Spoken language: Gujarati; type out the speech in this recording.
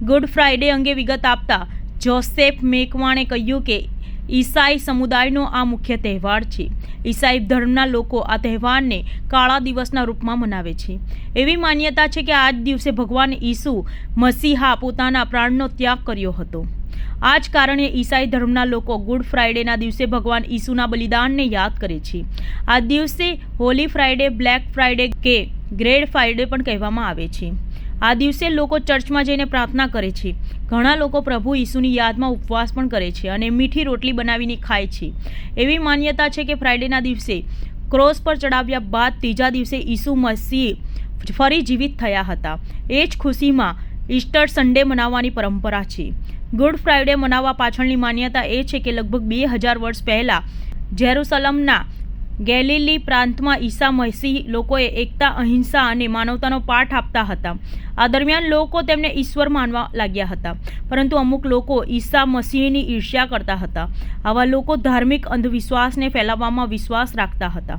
ગુડ ફ્રાઇડે અંગે વિગત આપતા જોસેફ મેકવાણે કહ્યું કે ઈસાઈ સમુદાયનો આ મુખ્ય તહેવાર છે. ઈસાઈ ધર્મના લોકો આ તહેવારને કાળા દિવસના રૂપમાં મનાવે છે. એવી માન્યતા છે કે આ જ દિવસે ભગવાન ઈસુ મસીહા પોતાના પ્રાણનો ત્યાગ કર્યો હતો. આ જ કારણે ઈસાઈ ધર્મના લોકો ગુડ ફ્રાઇડેના દિવસે ભગવાન ઈસુના બલિદાનને યાદ કરે છે. આ દિવસે હોલી ફ્રાઇડે, બ્લેક ફ્રાઇડે કે ગ્રેડ ફ્રાઇડે પણ કહેવામાં આવે છે. આ દિવસે લોકો ચર્ચમાં જઈને પ્રાર્થના કરે છે. ઘણા લોકો પ્રભુ ઈસુની યાદમાં ઉપવાસ પણ કરે છે અને મીઠી રોટલી બનાવીને ખાય છે. એવી માન્યતા છે કે ફ્રાઇડેના દિવસે ક્રોસ પર ચડાવ્યા બાદ ત્રીજા દિવસે ઈસુ મસીહ ફરી જીવિત થયા હતા. એ જ ખુશીમાં ઈસ્ટર સન્ડે મનાવવાની પરંપરા છે. ગુડ ફ્રાઇડે મનાવવા પાછળની માન્યતા એ છે કે લગભગ બે હજાર વર્ષ પહેલાં જેરુસલમના ગેલિલી પ્રાંતમાં ઈસા મસીહ લોકોએ એકતા, અહિંસા અને માનવતાનો પાઠ આપતા હતા. આ દરમિયાન લોકો તેમને ઈશ્વર માનવા લાગ્યા હતા. પરંતુ અમુક લોકો ઈસા મસીહની ઈર્ષ્યા કરતા હતા. આવા લોકો ધાર્મિક અંધવિશ્વાસને ફેલાવવામાં વિશ્વાસ રાખતા હતા.